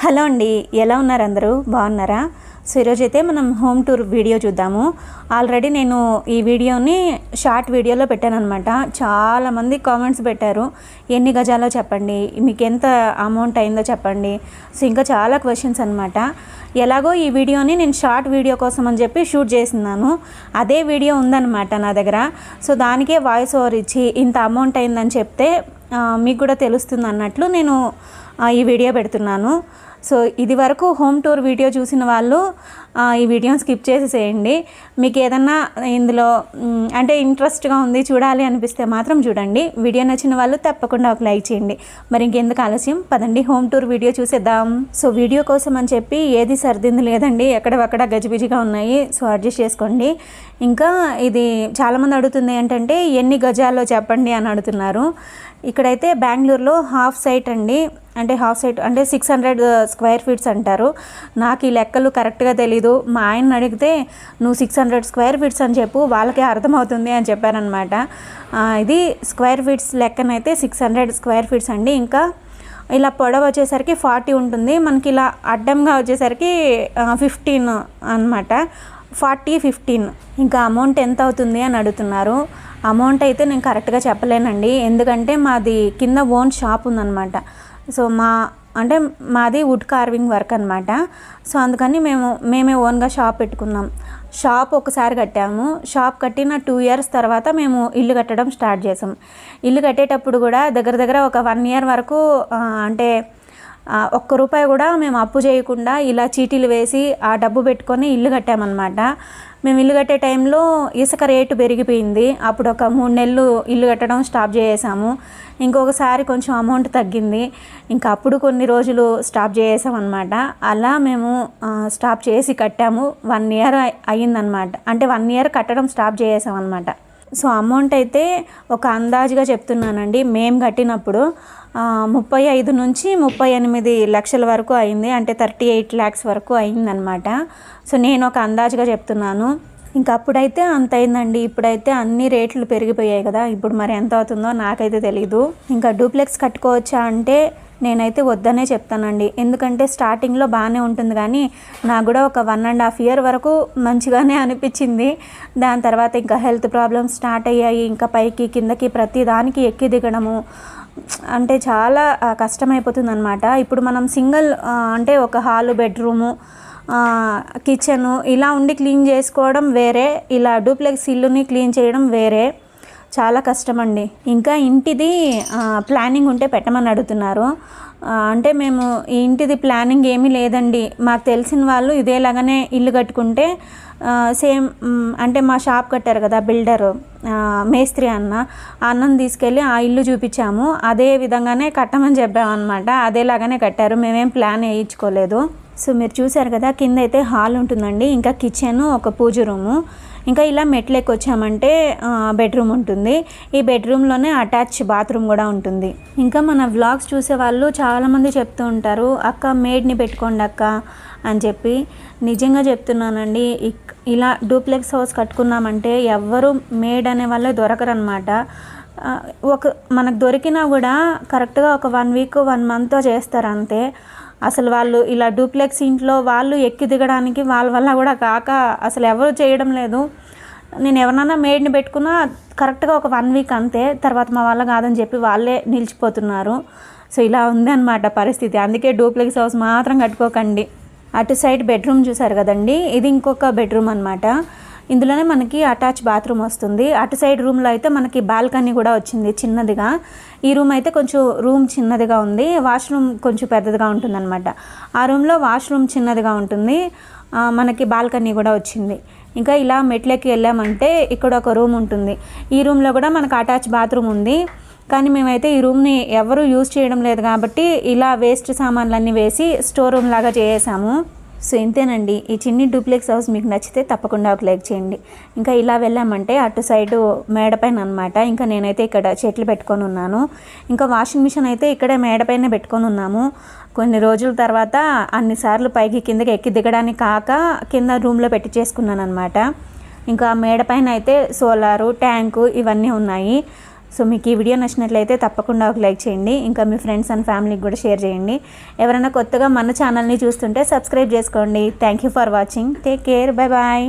Hello అండి ఎలా ఉన్నారు అందరూ? బాగున్నారా? సో ఈరోజు అయితే మనం హోమ్ టూర్ వీడియో చూద్దాము. ఆల్రెడీ నేను ఈ వీడియోని షార్ట్ వీడియోలో పెట్టాను అనమాట చాలామంది కామెంట్స్ పెట్టారు. ఎన్ని గజాలో చెప్పండి మీకు ఎంత అమౌంట్ అయిందో చెప్పండి. సో ఇంకా చాలా క్వశ్చన్స్ అనమాట ఎలాగో ఈ వీడియోని నేను షార్ట్ వీడియో కోసం అని చెప్పి షూట్ చేసినాను అదే వీడియో ఉందన్నమాట నా దగ్గర. సో దానికే వాయిస్ ఓవర్ ఇచ్చి ఇంత అమౌంట్ అయిందని చెప్తే మీకు కూడా తెలుస్తుంది అన్నట్లు నేను ఈ వీడియో పెడుతున్నాను. సో ఇది వరకు హోమ్ టూర్ వీడియో చూసిన వాళ్ళు ఈ వీడియోని స్కిప్ చేసేసేయండి. మీకు ఏదన్నా ఇందులో అంటే ఇంట్రెస్ట్గా ఉంది చూడాలి అనిపిస్తే మాత్రం చూడండి. వీడియో నచ్చిన వాళ్ళు తప్పకుండా ఒక లైక్ చేయండి. మరి ఇంకెందుకు ఆలస్యం? పదండి హోమ్ టూర్ వీడియో చూసేద్దాం. సో వీడియో కోసం అని చెప్పి ఏది సర్దింది లేదండి. ఎక్కడవక్కడ గజిబిజిగా ఉన్నాయి. సో అడ్జస్ట్ చేసుకోండి. ఇంకా ఇది చాలామంది అడుగుతుంది ఏంటంటే ఎన్ని గజాల్లో చెప్పండి అని అడుగుతున్నారు. ఇక్కడైతే బెంగళూరులో హాఫ్ సైట్ అండి. అంటే హాఫ్ సైట్ అంటే సిక్స్ హండ్రెడ్ స్క్వేర్ ఫీట్స్ అంటారు. నాకు ఈ లెక్కలు కరెక్ట్గా తెలియదు లేదు మా ఆయన అడిగితే నువ్వు సిక్స్ హండ్రెడ్ స్క్వేర్ ఫీట్స్ అని చెప్పు వాళ్ళకే అర్థమవుతుంది అని చెప్పారనమాట ఇది స్క్వేర్ ఫీట్స్ లెక్కనైతే సిక్స్ హండ్రెడ్ స్క్వేర్ ఫీట్స్ అండి. ఇంకా ఇలా పొడవు వచ్చేసరికి ఫార్టీ ఉంటుంది. మనకి ఇలా అడ్డంగా వచ్చేసరికి ఫిఫ్టీన్ అన్నమాట. ఫార్టీ ఫిఫ్టీన్ ఇంకా అమౌంట్ ఎంత అవుతుంది అని అడుగుతున్నారు. అమౌంట్ అయితే నేను కరెక్ట్గా చెప్పలేనండి. ఎందుకంటే మాది కింద ఓన్ షాప్ ఉందన్నమాట. సో మా అంటే మాది వుడ్ కార్వింగ్ వర్క్ అనమాట సో అందుకని మేము మేమే ఓన్గా షాప్ పెట్టుకున్నాం. షాప్ ఒకసారి కట్టాము. షాప్ కట్టిన టూ ఇయర్స్ తర్వాత మేము ఇల్లు కట్టడం స్టార్ట్ చేసాం. ఇల్లు కట్టేటప్పుడు కూడా దగ్గర దగ్గర ఒక వన్ ఇయర్ వరకు అంటే ఒక్క రూపాయి కూడా మేము అప్పు చేయకుండా ఇలా చీటీలు వేసి ఆ డబ్బు పెట్టుకొని ఇల్లు కట్టామన్నమాట. మేము ఇల్లు కట్టే టైంలో ఇసుక రేటు పెరిగిపోయింది. అప్పుడు ఒక మూడు నెలలు ఇల్లు కట్టడం స్టాప్ చేసేసాము. ఇంకొకసారి కొంచెం అమౌంట్ తగ్గింది. ఇంకా అప్పుడు కొన్ని రోజులు స్టాప్ చేసేసాం అలా మేము స్టాప్ చేసి కట్టాము. వన్ ఇయర్ అయ్యిందనమాట అంటే వన్ ఇయర్ కట్టడం స్టాప్ చేసేసాం సో అమౌంట్ అయితే ఒక అందాజుగా చెప్తున్నానండి. మేము కట్టినప్పుడు ముప్పై ఐదు నుంచి ముప్పై ఎనిమిది లక్షల వరకు అయింది. అంటే థర్టీ ఎయిట్ ల్యాక్స్ వరకు అయిందనమాట సో నేను ఒక అందాజుగా చెప్తున్నాను. ఇంకా అప్పుడైతే అంత అయిందండి. ఇప్పుడైతే అన్ని రేట్లు పెరిగిపోయాయి కదా. ఇప్పుడు మరి ఎంత అవుతుందో నాకైతే తెలీదు. ఇంకా డూప్లెక్స్ కట్టుకోవచ్చా అంటే నేనైతే వద్దనే చెప్తానండి. ఎందుకంటే స్టార్టింగ్లో బాగానే ఉంటుంది కానీ నాకు కూడా ఒక వన్ అండ్ హాఫ్ ఇయర్ వరకు మంచిగానే అనిపించింది. దాని తర్వాత ఇంకా హెల్త్ ప్రాబ్లమ్స్ స్టార్ట్ అయ్యాయి. ఇంకా పైకి కిందకి ప్రతి దానికి ఎక్కి దిగడము అంటే చాలా కష్టమైపోతుంది అనమాట ఇప్పుడు మనం సింగిల్ అంటే ఒక హాలు బెడ్రూము కిచెను ఇలా ఉండి క్లీన్ చేసుకోవడం వేరే ఇలా డూప్లెక్స్ ఇల్లుని క్లీన్ చేయడం వేరే. చాలా కష్టం అండి ఇంకా ఇంటిది ప్లానింగ్ ఉంటే పెట్టమని అడుగుతున్నారు. అంటే మేము ఈ ఇంటిది ప్లానింగ్ ఏమీ లేదండి. మాకు తెలిసిన వాళ్ళు ఇదేలాగానే ఇల్లు కట్టుకుంటే సేమ్ అంటే మా షాప్ కట్టారు కదా బిల్డర్ మేస్త్రి అన్న. అన్నం అన్నను తీసుకెళ్ళి ఆ ఇల్లు చూపించాము. అదే విధంగానే కట్టమని చెప్పామన్నమాట. అదేలాగానే కట్టారు. మేమేం ప్లాన్ వేయించుకోలేదు. సో మీరు చూసారు కదా కింద అయితే హాల్ ఉంటుందండి. ఇంకా కిచెన్ ఒక పూజ రూము. ఇంకా ఇలా మెట్లెక్కి వచ్చామంటే బెడ్రూమ్ ఉంటుంది. ఈ బెడ్రూమ్లోనే అటాచ్ బాత్రూమ్ కూడా ఉంటుంది. ఇంకా మన వ్లాగ్స్ చూసే వాళ్ళు చాలామంది చెప్తూ ఉంటారు అక్క మేడ్ని పెట్టుకోండి అక్క అని చెప్పి. నిజంగా చెప్తున్నానండి ఇక్- ఇలా డూప్లెక్స్ హౌస్ కట్టుకున్నామంటే ఎవ్వరు మేడ్ అనే వాళ్ళే దొరకరనమాట ఒక మనకు దొరికినా కూడా కరెక్ట్గా ఒక వన్ వీక్ వన్ మంత్తో చేస్తారు అంతే అసలు వాళ్ళు ఇలా డూప్లెక్స్ ఇంట్లో వాళ్ళు ఎక్కి దిగడానికి వాళ్ళ వల్ల కూడా కాక అసలు ఎవరు చేయడం లేదు. నేను ఎవరన్నా మేడ్ని పెట్టుకున్నా కరెక్ట్గా ఒక వన్ వీక్ అంతే తర్వాత మా వల్ల కాదని చెప్పి వాళ్ళే నిలిచిపోతున్నారు. సో ఇలా ఉంది అనమాట పరిస్థితి. అందుకే డూప్లెక్స్ హౌస్ మాత్రం కట్టుకోకండి. అటు సైడ్ బెడ్రూమ్ చూసారు కదండి? ఇది ఇంకొక బెడ్రూమ్ అనమాట ఇందులోనే మనకి అటాచ్ బాత్రూమ్ వస్తుంది. అటు సైడ్ రూమ్లో అయితే మనకి బాల్కనీ కూడా వచ్చింది చిన్నదిగా. ఈ రూమ్ అయితే కొంచెం రూమ్ చిన్నదిగా ఉంది. వాష్రూమ్ కొంచెం పెద్దదిగా ఉంటుంది అనమాట ఆ రూమ్లో వాష్రూమ్ చిన్నదిగా ఉంటుంది. మనకి బాల్కనీ కూడా వచ్చింది. ఇంకా ఇలా మెట్లకి వెళ్ళామంటే ఇక్కడ ఒక రూమ్ ఉంటుంది. ఈ రూమ్లో కూడా మనకు అటాచ్ బాత్రూమ్ ఉంది. కానీ మేమైతే ఈ రూమ్ని ఎవరు యూజ్ చేయడం లేదు కాబట్టి ఇలా వేస్ట్ సామాన్లన్నీ వేసి స్టోర్ రూమ్ లాగా చేసాము సో ఇంతేనండి. ఈ చిన్ని డూప్లెక్స్ హౌస్ మీకు నచ్చితే తప్పకుండా ఒక లైక్ చేయండి. ఇంకా ఇలా వెళ్ళామంటే అటు సైడు మేడపైన అనమాట ఇంకా నేనైతే ఇక్కడ చెట్లు పెట్టుకొని ఉన్నాను. ఇంకా వాషింగ్ మిషన్ అయితే ఇక్కడే మేడపైన పెట్టుకొని ఉన్నాము. కొన్ని రోజుల తర్వాత అన్నిసార్లు పైకి కిందకి ఎక్కి దిగడానికి కాక కింద రూమ్లో పెట్టి చేసుకున్నాను అనమాట ఇంకా మేడ పైన అయితే సోలారు ట్యాంకు ఇవన్నీ ఉన్నాయి. సో మీకు ఈ వీడియో నచ్చినట్లయితే తప్పకుండా ఒక లైక్ చేయండి. ఇంకా మీ ఫ్రెండ్స్ అండ్ ఫ్యామిలీకి కూడా షేర్ చేయండి. ఎవరైనా కొత్తగా మన ఛానల్ని చూస్తుంటే సబ్స్క్రైబ్ చేసుకోండి. Thank you for watching take care bye bye